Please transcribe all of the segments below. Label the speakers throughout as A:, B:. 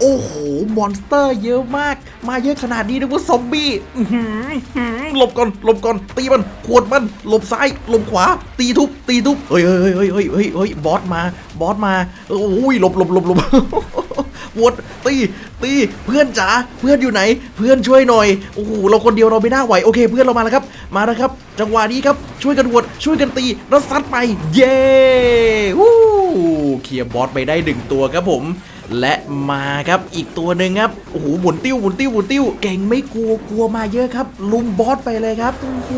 A: โอ้โห มอนสเตอร์เยอะมาก มาเยอะขนาดนี้นึกว่าซอมบี้หลบก่อน หลบก่อน ตีมัน ขวดมัน หลบซ้าย หลบขวา ตีทุบ ตีทุบเฮ้ยเฮ้ยเฮ้ยเฮ้ยเฮ้ยเฮ้ยบอสมา บอสมา โอ้ย หลบหลบหลบหลบวดตีตีเพื่อนจ๋าเพื่อนอยู่ไหน เพื่อนช่วยหน่อยโอ้โหเราคนเดียวเราไม่น่าไหวโอเค เพื่อนเรามาแล้วครับ มาแล้วครับ จังหวะนี้ครับช่วยกันวดช่วยกันตีแล้วซัดไป เย้วู้เคลียร์บอสไปได้หนึ่งตัวครับผม และมาครับอีกตัวหนึ่งครับโอ้โหหมุนติ้วหมุนติ้วหมุนติ้วเก่งไม่กลัวกลัวมาเยอะครับ ลุมบอสไปเลยครับโอ้โห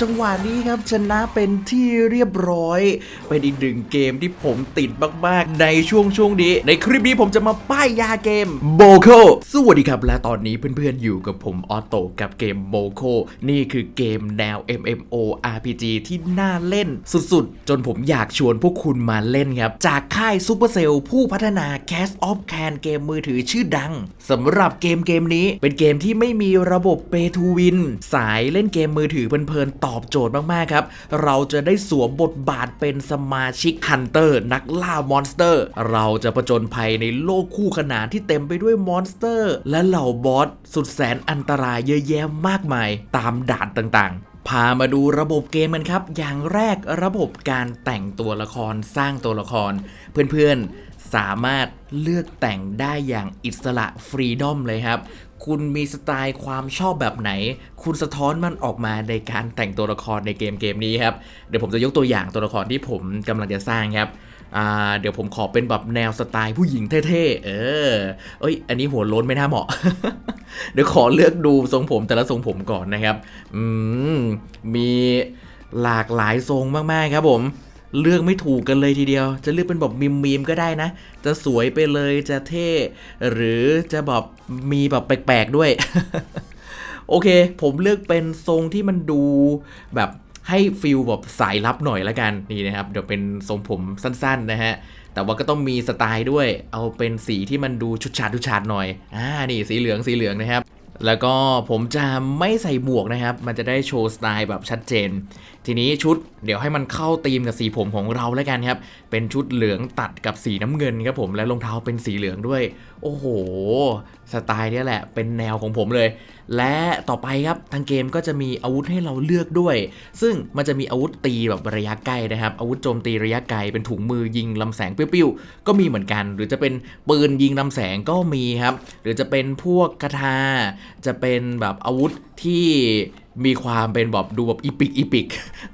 A: จังหวะนี้ครับชนะเป็นที่เรียบร้อยเป็นอีกหนึ่งเกมที่ผมติดมากๆ ในช่วงช่วงนี้ ในคลิปนี้ผมจะมาป้ายยาเกมโบโคสวัสดีครับ และตอนนี้เพื่อนๆอยู่กับผมออโต้กับเกมโบโคนี่คือเกมแนว MMO RPG ที่น่าเล่นสุดๆ จนผมอยากชวนพวกคุณมาเล่นครับ จากค่ายซูเปอร์เซลผู้พัฒนาแค Cast of Can เกมมือถือชื่อดังสำหรับเกมเกมนี้เป็นเกมที่ไม่มีระบบ Pay to Win สายเล่นเกมมือถือเพลินๆตอบโจทย์มากๆครับ เราจะได้สวมบทบาทเป็นสมาชิกฮันเตอร์นักล่ามอนสเตอร์ เราจะผจญภัยในโลกคู่ขนานที่เต็มไปด้วยมอนสเตอร์ และเหล่าบอสสุดแสนอันตรายเยอะแยะมากมายตามด่านต่างๆพามาดูระบบเกมกันครับ อย่างแรกระบบการแต่งตัวละครสร้างตัวละคร เพื่อนๆ สามารถเลือกแต่งได้อย่างอิสระฟรีดอมเลยครับ คุณมีสไตล์ความชอบแบบไหน คุณสะท้อนมันออกมาในการแต่งตัวละครในเกมเกมนี้ครับ เดี๋ยวผมจะยกตัวอย่างตัวละครที่ผมกำลังจะสร้างครับเดี๋ยวผมขอเป็นแบบแนวสไตล์ผู้หญิงเท่ๆ เออ เอ้ย อันนี้หัวโล้นไม่น่าเหมาะ เดี๋ยวขอเลือกดูทรงผมแต่ละทรงผมก่อนนะครับ อืม มีหลากหลายทรงมากๆครับผม เลือกไม่ถูกกันเลยทีเดียว จะเลือกเป็นแบบมีมมีมๆก็ได้นะ จะสวยไปเลยจะเท่ หรือจะแบบมีแบบแปลกๆด้วย โอเค ผมเลือกเป็นทรงที่มันดูแบบให้ฟิลแบบสายลับหน่อยละกันนี่นะครับ เดี๋ยวเป็นทรงผมสั้นๆนะฮะแต่ว่าก็ต้องมีสไตล์ด้วย เอาเป็นสีที่มันดูชุดชาดชุดชาดหน่อย อ่า นี่สีเหลืองสีเหลืองนะครับ แล้วก็ผมจะไม่ใส่หมวกนะครับ มันจะได้โชว์สไตล์แบบชัดเจน ทีนี้ชุดเดี๋ยวให้มันเข้าธีมกับสีผมของเราแล้วกันครับ เป็นชุดเหลืองตัดกับสีน้ำเงินครับผมและรองเท้าเป็นสีเหลืองด้วย โอ้โห สไตล์เนี้ยแหละเป็นแนวของผมเลย และต่อไปครับทางเกมก็จะมีอาวุธให้เราเลือกด้วย ซึ่งมันจะมีอาวุธตีแบบระยะใกล้นะครับ อาวุธโจมตีระยะไกลเป็นถุงมือยิงลำแสงปิ้วๆก็มีเหมือนกัน หรือจะเป็นปืนยิงลำแสงก็มีครับ หรือจะเป็นพวกคาถาจะเป็นแบบอาวุธที่ มีความเป็นแบบดูแบบอีปิกอีปิก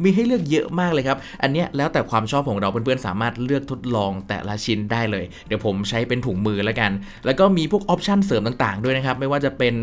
A: มีให้เลือกเยอะมากเลยครับ อันเนี้ยแล้วแต่ความชอบของเราเพื่อนๆสามารถเลือกทดลองแต่ละชิ้นได้เลย เดี๋ยวผมใช้เป็นถุงมือแล้วกัน แล้วก็มีพวกออปชันเสริมต่างๆ ด้วยนะครับ ไม่ว่าจะเป็น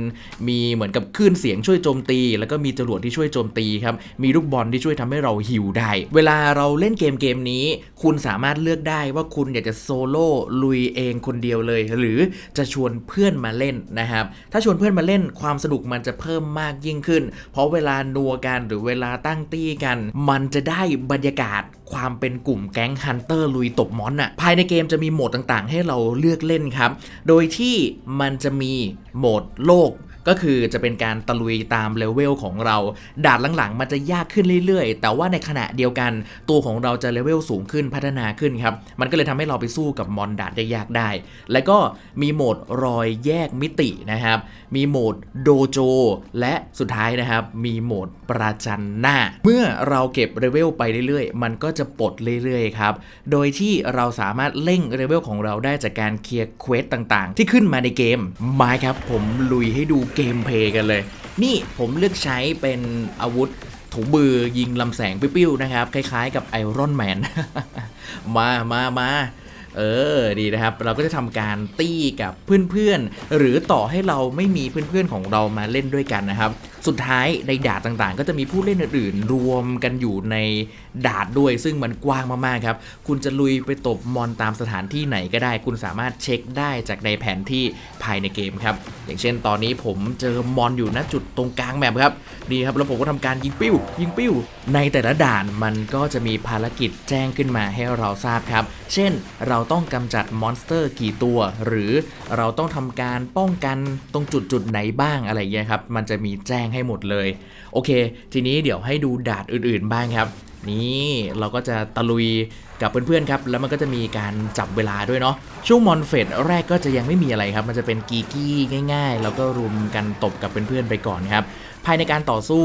A: มีเหมือนกับคลื่นเสียงช่วยโจมตี แล้วก็มีจรวดที่ช่วยโจมตีครับ มีลูกบอลที่ช่วยทำให้เราฮิวได้ เวลาเราเล่นเกมเกมนี้ คุณสามารถเลือกได้ว่าคุณอยากจะโซโล่ลุยเองคนเดียวเลย หรือจะชวนเพื่อนมาเล่นนะครับ ถ้าชวนเพื่อนมาเล่นความสนุกมันจะเพิ่มมากยิ่งขึ้น เพราะเวลานัวกันหรือเวลาตั้งตี้กัน มันจะได้บรรยากาศความเป็นกลุ่มแก๊งฮันเตอร์ลุยตบมอนอะภายในเกมจะมีโหมดต่างๆ ให้เราเลือกเล่นครับ โดยที่มันจะมีโหมดโลกก็คือจะเป็นการตะลุยตามเลเวลของเรา ด่านหลังๆ มันจะยากขึ้นเรื่อยๆ แต่ว่าในขณะเดียวกัน ตัวของเราจะเลเวลสูงขึ้นพัฒนาขึ้นครับ มันก็เลยทำให้เราไปสู้กับมอนด่านยากๆได้ แล้วก็มีโหมดรอยแยกมิตินะครับ มีโหมดโดโจ และสุดท้ายนะครับมีโหมดประจันหน้า เมื่อเราเก็บเลเวลไปเรื่อยๆ มันก็จะปลดเรื่อยๆครับ โดยที่เราสามารถเร่งเลเวลของเราได้จากการเคลียร์เควสต่างๆ ที่ขึ้นมาในเกมมาครับผมลุยให้ดูเกมเพย์กันเลย นี่ผมเลือกใช้เป็นอาวุธถุงมือยิงลำแสงปิ้วๆนะครับ คล้ายๆกับไอรอนแมนมามามาเออ ดีนะครับ เราก็จะทำการตี้กับเพื่อนๆ หรือต่อให้เราไม่มีเพื่อนๆของเรามาเล่นด้วยกันนะครับ สุดท้ายในดาดต่างๆ ก็จะมีผู้เล่นอื่นๆ รวมกันอยู่ในดาดด้วย ซึ่งมันกว้างมากๆครับ คุณจะลุยไปตบมอนตามสถานที่ไหนก็ได้ คุณสามารถเช็คได้จากในแผนที่ภายในเกมครับ อย่างเช่นตอนนี้ผมเจอมอนอยู่ณจุดตรงกลางแมปครับดีครับแล้วผมก็ทำการยิงปิ้ว ยิงปิ้ว ในแต่ละด่านมันก็จะมีภารกิจแจ้งขึ้นมาให้เราทราบครับ เช่น เราต้องกำจัดมอนสเตอร์กี่ตัว หรือเราต้องทำการป้องกันตรงจุดจุดไหนบ้างอะไรอย่างเงี้ยครับ มันจะมีแจ้งให้ใหมดเลย โอเค ทีนี้เดี๋ยวให้ดูดาดอื่นๆบ้างครับ นี่เราก็จะตะลุยกับเพื่อนๆครับ แล้วมันก็จะมีการจับเวลาด้วยเนาะช่วงมอนเฟสแรกก็จะยังไม่มีอะไรครับ มันจะเป็นกีกี้ง่าย ๆ แล้วก็รุมกันตบกับเพื่อนๆไปก่อนครับภายในการต่อสู้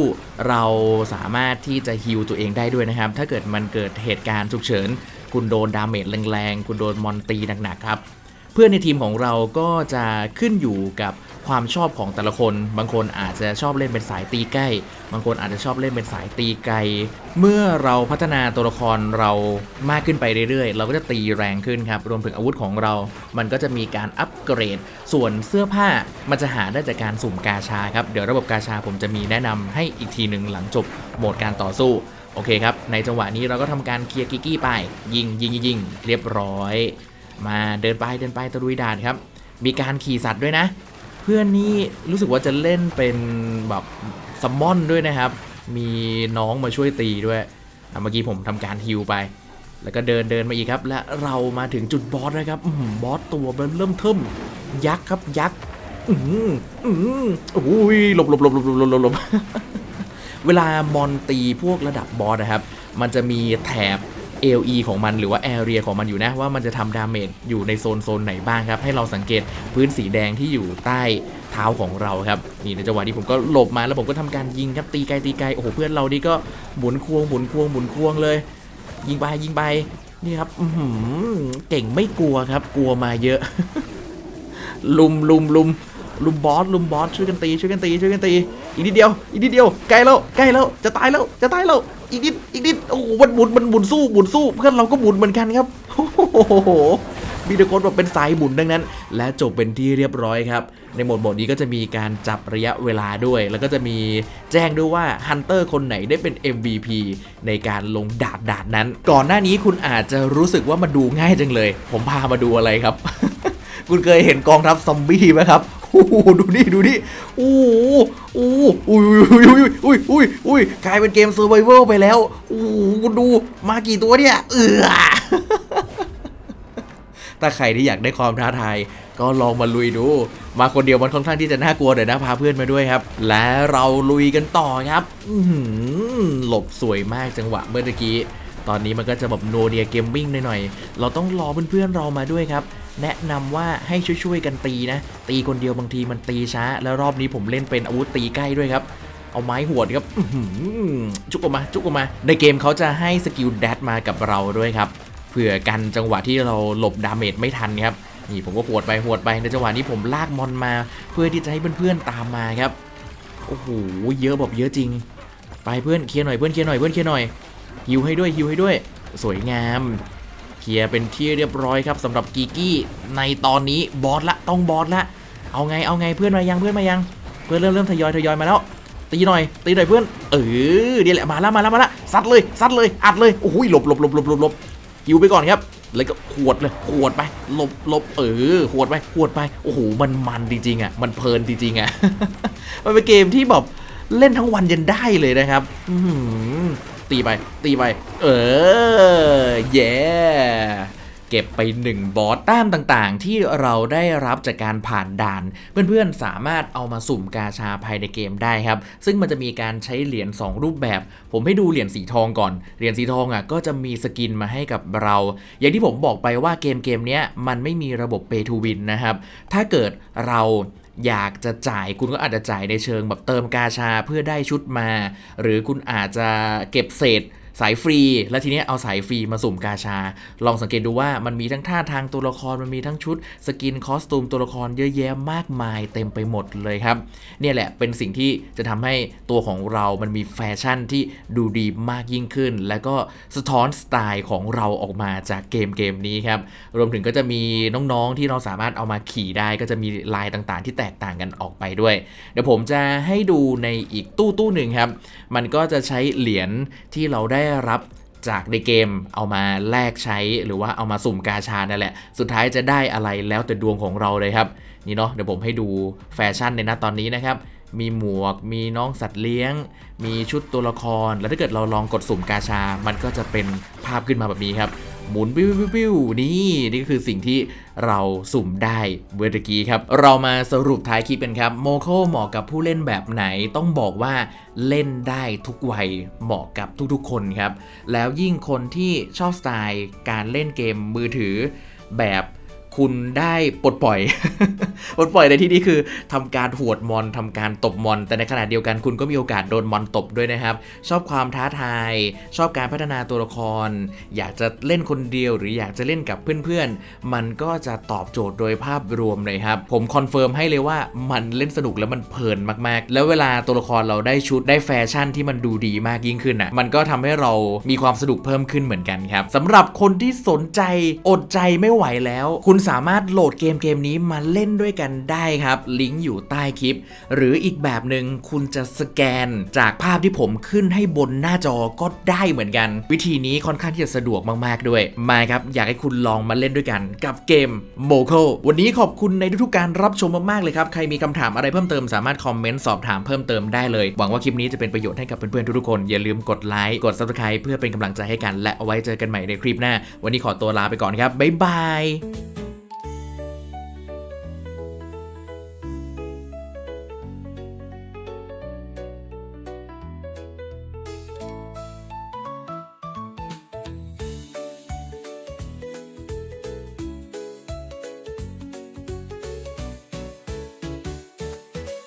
A: เราสามารถที่จะฮิลตัวเองได้ด้วยนะครับ ถ้าเกิดมันเกิดเหตุการณ์ฉุกเฉิน คุณโดนดาเมจแรงๆ คุณโดนมอนตีหนักๆครับ เพื่อนในทีมของเราก็จะขึ้นอยู่กับ ความชอบของแต่ละคน บางคนอาจจะชอบเล่นเป็นสายตีใกล้ บางคนอาจจะชอบเล่นเป็นสายตีไกล เมื่อเราพัฒนาตัวละครเรามากขึ้นไปเรื่อยๆ เราก็จะตีแรงขึ้นครับ รวมถึงอาวุธของเรา มันก็จะมีการอัปเกรด ส่วนเสื้อผ้ามันจะหาได้จากการสุ่มกาชาครับ เดี๋ยวระบบกาชาผมจะมีแนะนำให้อีกทีหนึ่งหลังจบโหมดการต่อสู้โอเคครับ ในจังหวะนี้เราก็ทำการเคลียร์กิกกี้ไปยิงยิงยิงยิงเรียบร้อย มาเดินไปเดินไปตะลุยด่านครับ มีการขี่สัตว์ด้วยนะ เพื่อนนี่รู้สึกว่าจะเล่นเป็นแบบซัมมอนด้วยนะครับ มีน้องมาช่วยตีด้วยเมื่อกี้ผมทำการฮิวไป แล้วก็เดินเดินมาอีกครับ และเรามาถึงจุดบอสนะครับอบอสตัวเริ่มเทิมยักษ์ครับยักษ์อืออืมอโอ้ยหลบหลบหลบหลบหลบหลบหลบเวลามอนตีพวกระดับบอสนะครับ มันจะมีแถบ AOE ของมันหรือว่า Area ของมันอยู่นะ ว่ามันจะทำดาเมจอยู่ในโซนโซนไหนบ้างครับ ให้เราสังเกตพื้นสีแดงที่อยู่ใต้เท้าของเราครับ นี่ในจังหวะนี้ผมก็หลบมาแล้วผมก็ทำการยิงครับตีไกลตีไกลโอ้โหเพื่อนเรานี่ก็หมุนควงหมุนควงหมุนควงเลย ยิงไปยิงไปนี่ครับหือเก่งไม่กลัวครับ กลัวมาเยอะ ลุมลุมลุมลุมบอสลุมบอสช่วยกันตีช่วยกันตีช่วยกันตีอีกนิดเดียวอีกนิดเดียวใกล้แล้วใกล้แล้วจะตายแล้วจะตายแล้ว อีกนิดอีกนิดโอ้โหมันหมุนมันหมุนสู้หมุนสู้เพื่อนเราก็หมุนเหมือนกันครับโอ้โหมีแต่คนแบบเป็นสายหมุนดังนั้น และจบเป็นที่เรียบร้อยครับ ในโหมดโหมดนี้ก็จะมีการจับระยะเวลาด้วย แล้วก็จะมีแจ้งด้วยว่าฮันเตอร์คนไหนได้เป็น MVP ในการลงดาดดาดนั้น ก่อนหน้านี้คุณอาจจะรู้สึกว่ามันดูง่ายจังเลย ผมพามาดูอะไรครับ คุณเคยเห็นกองทัพซอมบี้ไหมครับโอ้โหดูนี่ดูนี่โอ้โหโอ้ อุ้ยอุ้ยอุ้ยอุ้ยอุ้ยอุ้ยกลายเป็นเกมเซอร์ไ v เวลไปแล้วโอ้หคุณดูมากี่ตัวเนี่ย เออถ้าใครที่อยากได้ความท้าทายก็ลองมาลุยดู มาคนเดียวมันค่อนข้างที่จะน่ากลัวเดี๋ยวนะพาเพื่อนมาด้วยครับ และเราลุยกันต่อครับหลบสวยมากจังหวะเมื่อกี้ ตอนนี้มันก็จะแบบโนเดียเกมมิ่งหน่อยๆเราต้องรอเพื่อนๆเรามาด้วยครับ แนะนำว่าให้ช่วยๆกันตีนะ ตีคนเดียวบางทีมันตีช้า แล้วรอบนี้ผมเล่นเป็นอาวุธตีใกล้ด้วยครับเอาไม้หวดครับจุกออกมาจุกออกมา ในเกมเขาจะให้สกิลแดดมากับเราด้วยครับเผื่อกันจังหวะที่เราหลบดาเมจไม่ทันครับนี่ผมก็หวดไปหวดไปในจังหวะนี้ผมลากมอนมา เพื่อที่จะให้เพื่อนๆตามมาครับโอ้โหเยอะแบบเยอะจริง ไปเพื่อนเคลียร์หน่อยเพื่อนเคลียร์หน่อยเพื่อนเคลียร์หน่อยฮิวให้ด้วยฮิวให้ด้วย สวยงาม เคลียร์เป็นที่เรียบร้อยครับสำหรับกีกี้ในตอนนี้บอสละต้องบอสละ เอาไงเอาไงเพื่อนมายังเพื่อนมายัง เพื่อนเริ่มเริ่มทยอยทยอยมาแล้วตีหน่อยตีหน่อยเพื่อนเออเดี๋ยวแหละมาแล้วมาแล้วมาแล้วซัดเลยซัดเลยอัดเลยโอ้โหหลบหลบหลบหลบหลบหลบฮิวไปก่อนครับแล้วก็ขวดเลยขวดไปหลบหลบเออขวดไปขวดไปโอ้โหมันมันจริงๆอะมันเพลินจริงๆอะมันเป็นเกมที่แบบเล่นทั้งวันยันได้เลยนะครับอื ตีไป ตีไป เออเย้เก็บไปหนึ่งบอสแต้มต่างๆ ที่เราได้รับจากการผ่านด่าน เพื่อนๆ สามารถเอามาสุ่มกาชาภายในเกมได้ครับ ซึ่งมันจะมีการใช้เหรียญ2 รูปแบบ ผมให้ดูเหรียญสีทองก่อน เหรียญสีทองอะก็จะมีสกินมาให้กับเรา อย่างที่ผมบอกไปว่าเกมเกมนี้มันไม่มีระบบ Pay to Win นะครับ ถ้าเกิดเรา อยากจะจ่ายคุณก็อาจจะจ่ายในเชิงแบบเติมกาชาเพื่อได้ชุดมา หรือคุณอาจจะเก็บเศษ สายฟรี แล้วทีนี้เอาสายฟรีมาสุ่มกาชา ลองสังเกตดูว่ามันมีทั้งท่าทางตัวละครมันมีทั้งชุด สกินคอสตูมตัวละครเยอะแยะมากมายเต็มไปหมดเลยครับ เนี่ยแหละเป็นสิ่งที่จะทำให้ตัวของเรามันมีแฟชั่นที่ดูดีมากยิ่งขึ้น แล้วก็สะท้อนสไตล์ของเราออกมาจากเกมเกมนี้ครับ รวมถึงก็จะมีน้องๆที่เราสามารถเอามาขี่ได้ก็จะมีลายต่างๆ ที่แตกต่างกันออกไปด้วย เดี๋ยวผมจะให้ดูในอีกตู้ตู้หนึ่งครับ มันก็จะใช้เหรียญที่เราได้ได้รับจากในเกมเอามาแลกใช้หรือว่าเอามาสุ่มกาชานั่นแหละ สุดท้ายจะได้อะไรแล้วแต่ดวงของเราเลยครับ นี่เนาะเดี๋ยวผมให้ดูแฟชั่นในหน้าตอนนี้นะครับ มีหมวก มีน้องสัตว์เลี้ยง มีชุดตัวละคร แล้วถ้าเกิดเราลองกดสุ่มกาชา มันก็จะเป็นภาพขึ้นมาแบบนี้ครับ หมุนปิ้วปิ้วปิ้วนี่นี่ก็คือสิ่งที่เราสุ่มได้เมื่อกี้ครับ เรามาสรุปท้ายคลิปกันครับโมโคเหมาะกับผู้เล่นแบบไหนต้องบอกว่าเล่นได้ทุกวัยเหมาะกับทุกๆ คนครับ แล้วยิ่งคนที่ชอบสไตล์การเล่นเกมมือถือแบบ คุณได้ปลดปล่อย ปลดปล่อยในที่นี้คือทำการหวดมอนทำการตบมอน แต่ในขณะเดียวกันคุณก็มีโอกาสโดนมอนตบด้วยนะครับ ชอบความท้าทาย ชอบการพัฒนาตัวละคร อยากจะเล่นคนเดียวหรืออยากจะเล่นกับเพื่อนๆ มันก็จะตอบโจทย์โดยภาพรวมเลยครับ ผมคอนเฟิร์มให้เลยว่ามันเล่นสนุกแล้วมันเพลินมากๆ แล้วเวลาตัวละครเราได้ชุดได้แฟชั่นที่มันดูดีมากยิ่งขึ้นอะ มันก็ทำให้เรามีความสนุกเพิ่มขึ้นเหมือนกันครับสำหรับคนที่สนใจอดใจไม่ไหวแล้ว คุณสามารถโหลดเกมเกมนี้มาเล่นด้วยกันได้ครับ ลิงก์อยู่ใต้คลิป หรืออีกแบบหนึ่งคุณจะสแกนจากภาพที่ผมขึ้นให้บนหน้าจอก็ได้เหมือนกัน วิธีนี้ค่อนข้างที่จะสะดวกมากๆด้วย มาครับ อยากให้คุณลองมาเล่นด้วยกันกับเกม m o c o วันนี้ขอบคุณในทุกๆการรับชมมากๆเลยครับ ใครมีคำถามอะไรเพิ่มเติมสามารถคอมเมนต์สอบถามเพิ่มเติมได้เลย หวังว่าคลิปนี้จะเป็นประโยชน์ให้กับเพื่อนๆทุกๆคน อย่าลืมกดไลค์ กด subscribe เพื่อเป็นกำลังใจให้กัน และเอาไว้เจอกันใหม่ในคลิปหน้า วันนี้ขอตัวลาไปก่อนครับ บ๊ายบาย